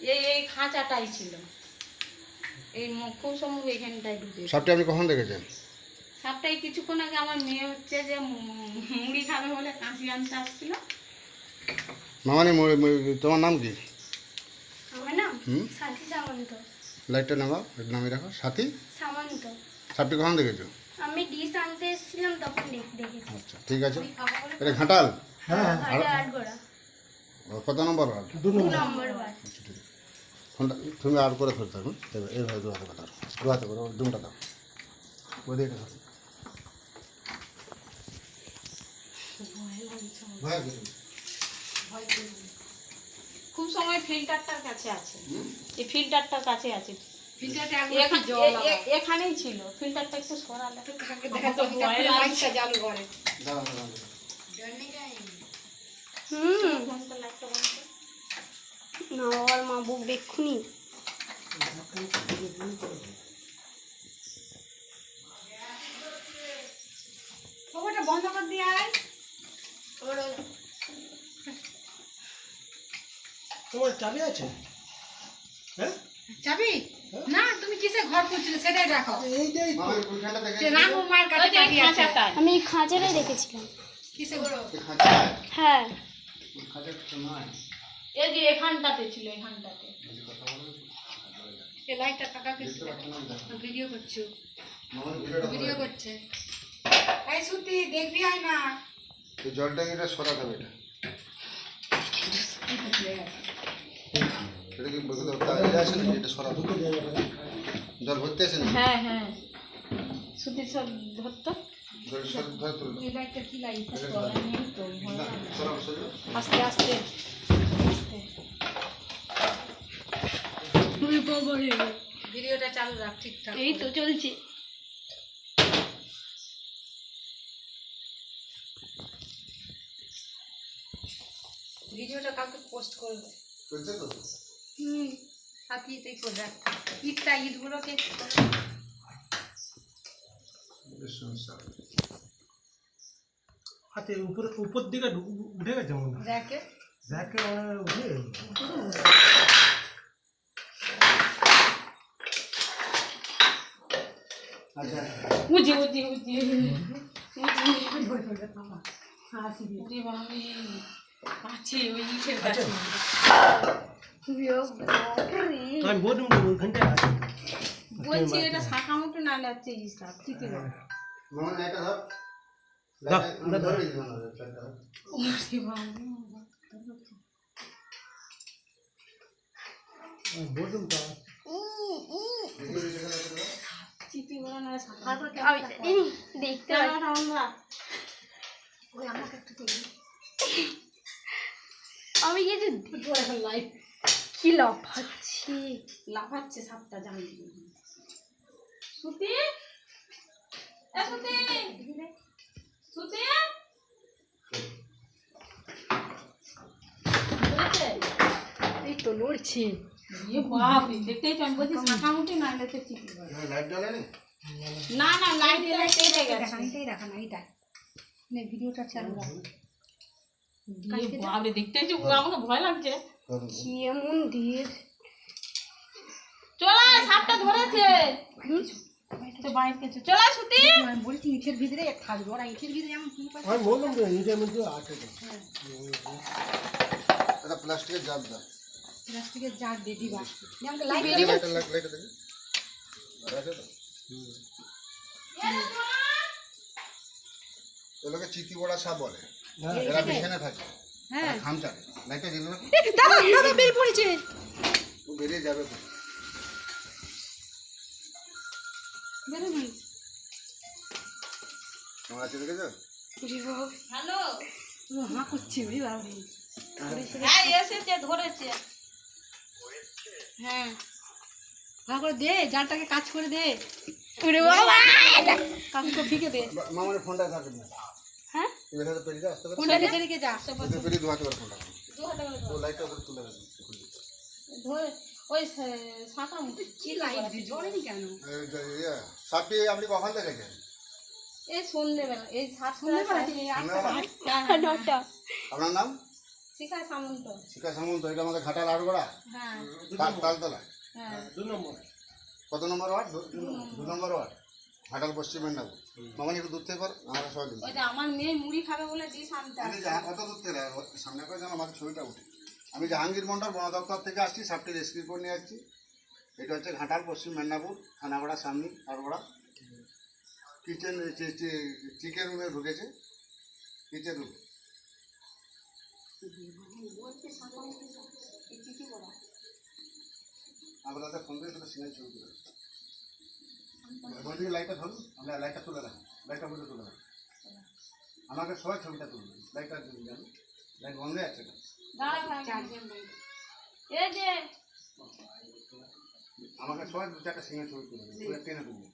এই এই খাঁচাটাই ছিল। এই খুব সম্ভব এখানটায় ঢুকে। সাপটি আপনি কখন দেখেছেন? সাপটাই কিছুক্ষণ আগে আমার মেয়ে হচ্ছে যে মুড়ি খাবে বলে কাঁচি আনতে আসছিল। মামানি তোমার নাম কি? আমার নাম হুম? সাথী সামন্ত। লাইটটা নামাও একটু নামিয়ে রাখো। সাথী? সামন্ত। সাপটি কখন দেখেছ? আমি ডিশ আনতে এসেছিলাম তখন দেখেছি। আচ্ছা ঠিক আছে। এটা ঘাটাল? ঘাটে আট গোড়া ও, কত নম্বর ওয়ার্ড? দু নম্বর। বার আচ্ছা ঠিক আছে। ফোনটা তুমি আর করে ধরতে থাকো এবার এইভাবে দু হাতে কথা দু হাতে করে দুমটা দাও। ওদিকে ধরো। খুব সময় ফিল্টারটার কাছে আছে। এই ফিল্টারটার কাছে আছে। এখানেই ছিল। ফিল্টারটা একটু সরালে। আমার তো ভয় লাগছে। চালু করে দাঁড়াও, দাঁড়াও, দাঁড়াও। হুম ফোনটা লাইটটা বন্ধ কর। না বাবার মা বুক দেখুনি বন্ধ করে দিয়ে আয়। তোমার চাবি আছে? হ্যাঁ? চাবি? না তুমি কিসে ঘর করছিলে সেটাই রাখো এইটাই? রামু কাছে চাবি আছে। আমি খাঁচাটাই দেখেছিলাম। কিসে? ঘর হ্যাঁ। নাই। এই যে এখানটাতে ছিল এখানটাতে এই কথা বলো। এ লাইটটা কাকাকে দেখতে পাচ্ছ না, দেখো। ভিডিও করছ মামানি ভিডিওটা ভিডিও করে। করছে এই সুতি দেখবি আয় না এই জল ট্যাঙ্কিটা সরাতে হবে এটা এটা কি বলতে হবে? তা এটা আছে নাকি? এটা সরাতে হবে। জল ভর্তি আছে নাকি? হ্যাঁ হ্যাঁ সুতি সব ধরতো জল সর- ধরে তুলো। এই লাইটটা কি লাইট এটা তলায় নেই তো ভয় না, লাগে। সরাও, সরাও। আস্তে আস্তে আস্তে ভিডিওটা চালু রাখ ঠিকঠাক এই তো চলছে। ভিডিওটা কাউকে পোস্ট করবে। চলছে তো? হুম সাথে এটাই করে রাখ। ইটটা ইটগুলোকে বেশ হাতে উপরে উপর দিকে উঠে গেছে মনে হয়। র্যাকে যাকে মনে হয় উঠে আচ্ছা উজি উজি উজি উজি হাসি দিয়ে উজি বাবারে আছে ওই ইটের কাছে আমি বললাম তো ওইখানটায় আছে বলছি এটা শাখা মতো না লাগছে ইসা চিতে মামানি লাইটটা ধর। দাও, লাইটটা- দাও। ধরে দিই মামানি, লাইটটা ধর। উজি বাবারে আমি বললাম তো দেখি, দেখি, দেখি, দেখি, দেখি। চিতি বলা না শাখা আমি এই দেখতে আমি কিছু কি লাফাচ্ছি লাফাচ্ছে সাপটা জানি সুতি সুতি সুতি এই তো লড়ছে। মুঠি না? না। না লাইট ভিডিওটা চালু বাপরে, দেখতেই আমাকে ভয় লাগছে। ধরুন। কি এমন দিয়ে চল সাপটা ধরেছে। তো বাইরে গেছে। চল সুতি। বলছি ইটের ভিতরে থাকবে ওরা ইটের ভিতরে যেমন কি পাচ্ছে আমি বললাম মধ্যে প্লাস্টিকের দাও। প্লাস্টিকের জার দিয়ে দিবা যেমন লাইট লাইট- দেখি। আর আছে তো? এগুলোকে চিতি বড়া সাপ বলে। এরা বিছানে থাকে। হ্যাঁ। খামচারে লাইটটা জ্বলে না? দাদা দাদা বের পড়েছে। ও বেরিয়ে যাবে বেরো নাই কেমন আছে দেখেছ? হ্যালো। ও হাঁ করছে ওই বাবু। হ্যাঁ এসেছে ধরেছে। হ্যাঁ। ভালো করে দে জালটাকে কাজ করে দে। ওরে বাবা। কাকুকে ফিকে দে। মামার ফোনটা থাকে না। হ্যাঁ? তুমি এখানে পেরিয়ে আসতে পারো ফোনটা রেখে রেখে যা। ওদের পেরিয়ে দু হাতে করে ফোনটা। দু হাতে করে লাইটটা ওদের তুলে রাখো। ধরে ওই শা- কি লাইট? দিয়ে জ্বলেনি কেন? এই যে ইয়ে, আপনি কখন দেখেছেন? এই সন্ধ্যেবেলা এই সাতটা সন্ধ্যেবেলা? সন্ধ্যাবেলা? নটা। আপনার নাম? শিখা সামন্ত। এটা আমাদের ঘাটাল আটগড়া হ্যাঁ। তালতলা? হ্যাঁ। দু নম্বর। কত নম্বর ওয়ার্ড? দু- নম্বর। ওয়ার্ড। ঘাটাল পশ্চিম মেদিনীপুর। মামানি একটু দূর থেকে কর আমরা সবাই দিন আমার মেয়ে মুড়ি খাবে বলে দিস আনতে আমি আসছে। কত দূর থেকে? সামনে করে যেন আমার ছবিটা উঠে। আমি জাহাঙ্গীর মন্ডল বন দপ্তর থেকে আসছি সাপটি রেস্কিউ করে নিয়ে যাচ্ছি এটা হচ্ছে ঘাটাল পশ্চিম মেদিনীপুর খানাগড়া সামনি আটগড়া কিচেন চিকেন রুমে ঢুকেছে। Kitchen room. ফোন করে সেটা সিগন্যাল ছবি তুলে বলছি লাইটটা ধরুন আমরা লাইটটা তুলে রাখুন লাইটটা বলে তুলে রাখুন আমাকে সবাই ছবিটা তুলবেন লাইটটা তুলে দেন লাইট বন্ধ আছে আমাকে সবাই দু চারটা সিঙ্গেল ছবি তুলে তুলে টেনে তুলবেন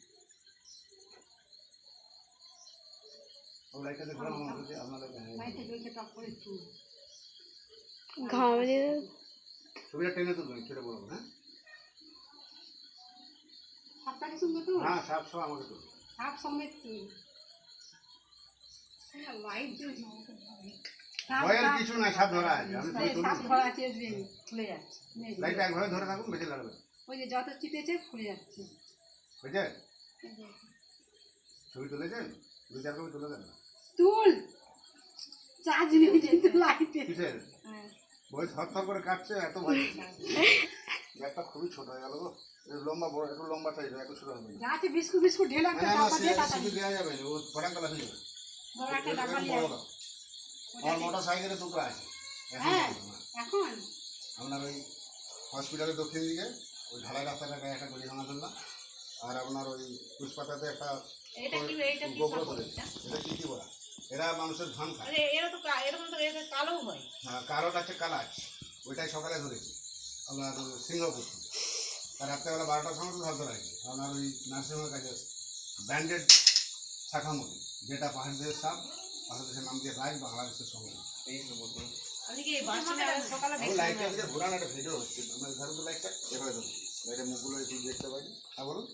ও লাইটটা দেখুন আমার আপনাদের ছবিটা টেনে হ্যাঁ? সাপটাকে সঙ্গে তো হ্যাঁ সব আমাকে সাপ লাইট ভয়ের কিছু নাই সাপ ধরা আছে সাপ ধরা আছে খুলে যাচ্ছে। নে, লাইটটা একভাবে ধরে থাকুন লাগবে ওই যে যত চিপেছে খুলে যাচ্ছে। ছবি তুলেছেন? দু চার কপি তুলে দেন। তুল! চার্জ নিয়ে লাইটে হ্যাঁ। বই থর থর করে কাটছে এত ভয় ব্যাগটা খুবই ছোট হয়ে গেল গো। লম্বা বড় একটু লম্বা সাইজ একটু ছোট হবে। যা বিস্কুট বিস্কুট ঢেলে না ডাব্বা দিয়ে সে- দেওয়া যাবে না ও কালা হয়ে যাবে। বড় একটা ডাব্বা নিয়ে। আমার মোটর সাইকেলে দুটো আছে। হ্যাঁ। এখন? আপনার ওই হসপিটালের দক্ষিণ দিকে ওই ঢালাই রাস্তাটা গায়ে একটা গড়ি ভাঙা ধরলাম আর আপনার ওই পুষ্পাতাতে একটা এটা কি এটা করে কি বলা? এরা মানুষের ধান খায় এরা তো এরকম তো কালো হয়। হ্যাঁ, কারোর আছে কালাচ ওইটাই সকালে ধরেছি। আপনার সিংহপুর। আর রাত্রেবেলা বারোটার সময় তো ধরতে লাগে আপনার ওই নার্সিংহোমের কাছে ব্যান্ডেড শাখামতি যেটা পাহাড়দের সাপ বাংলাদেশের নাম দিয়ে রাজ বাংলাদেশের সঙ্গে। লাইটটা ঘোরানো একটা ভিডিও হচ্ছে। আমার ধরুন লাইটটা এভাবে ধরুন। লাইটের মুখগুলো একটু দেখতে পাই হ্যাঁ বলুন।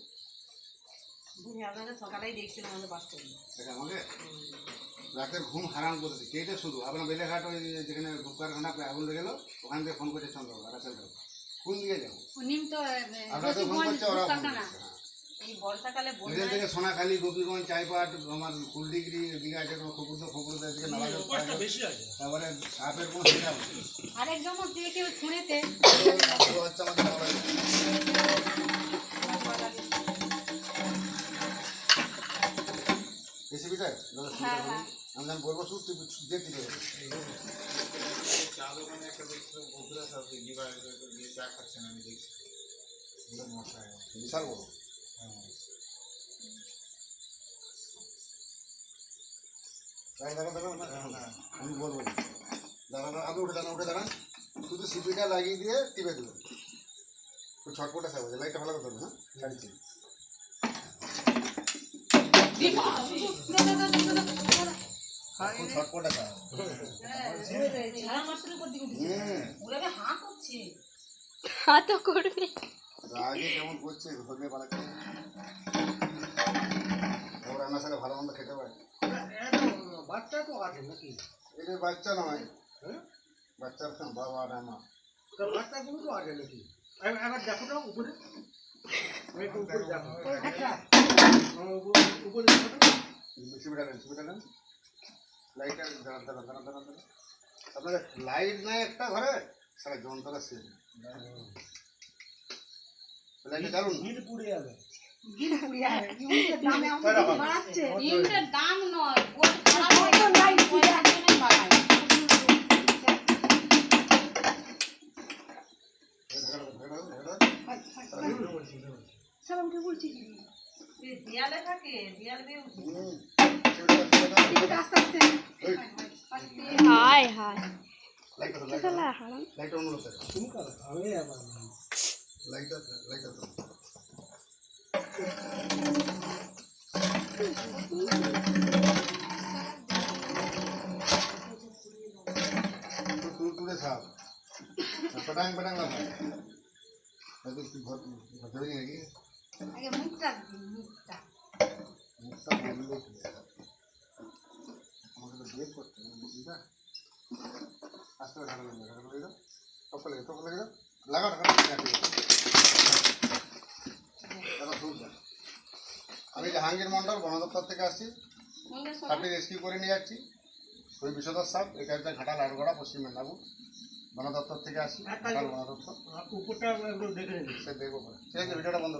দেখি সকালেই দেখছিলাম আমাদের বাস স্ট্যান্ডে আমাকে রাতের ঘুম হারাম করে দিচ্ছে শুধু আপনার বেলেঘাট ওই যেখানে কারখানা আগুন লেগে গেলো ওখান থেকে ফোন করেছে চন্দ্রবাবু রাতের বেলা। কোন দিকে যাব? হ্যাঁ। থেকে সোনাখালী গোপীগঞ্জ চাইপাট আমার কুলডিগ্রি এদিকে আছে খবরদা খবরদা এদিকে তারপরে সাপের কোনো আরেকজন দিয়ে কেউ হবে। আমি যখন বলব শুধু তুই যে টিকে দেবে। বিশাল বড় দাঁড়া, দাঁড়া, দাঁড়া, দাঁড়া, দাঁড়া। আমি বলব না। দাঁড়া, দাঁড়া, আপনি উঠে দাঁড়ান উঠে দাঁড়ান শুধু সিপিটা লাগিয়ে দিয়ে টিপে দেবেন ছটপটে সাহেব লাইটটা ভালো করে ধরবে না হ্যাঁ তো করবে আগে কেমন করছে ধরবে পালাচ্ছে ও রান্নার সাথে ভালো মন্দ খেতে পারে বাচ্চা তো আছে নাকি? এটা বাচ্চা নয় বাচ্চার বাবা আর তো বাচ্চাগুলো তো আছে নাকি? এবার দেখো তো উপরে। আপনাদের লাইট নাই একটা ঘরে সারা যন্ত্রটা শেষ গিট পুড়ে যাবে দাম নয় ওর খারাপ হয়ে ওর গেছে, নাই, ওই জন্যই বাড়ায়। সালাম কে বলছি কি এই দেয়ালে থাকে দেয়াল দিয়ে হুম, সুবিধা, সুবিধা। ঠিক আস্তে আস্তে এই, আস্তে হায় হায় লাইটটা ধরো, শালা লাইটটা হারাম লাইটটা অন্য লোক দেখো। তুমি করো আমি আবার লাইটটা লাইটটা ধরো। একটু তুলতুলে সাপ। আর পটাং পটাং আগে মুখটা দিন, মুখটা। মুখটা বললে আমাকে তো বের করতে হবে, বুঝলি আস্তে ঢাকা লেগে ঢাকা লেগে দাও টপ লেগে টপ লেগে দাও লাগাও ঢাকা লেগে দাও ধূপ দাও আমি জাহাঙ্গীর মন্ডল বন দপ্তর থেকে আসছি। সাপটি রেস্কিউ করে নিয়ে যাচ্ছি। ওই বিষধর সাপ এটা হচ্ছে ঘাটাল আটগড়া পশ্চিম মেদিনীপুর। বন দপ্তর থেকে আসছি বন দপ্তর আর উপরটা দেখে নিবি সে দেখব ঠিক আছে ভিডিওটা বন্ধ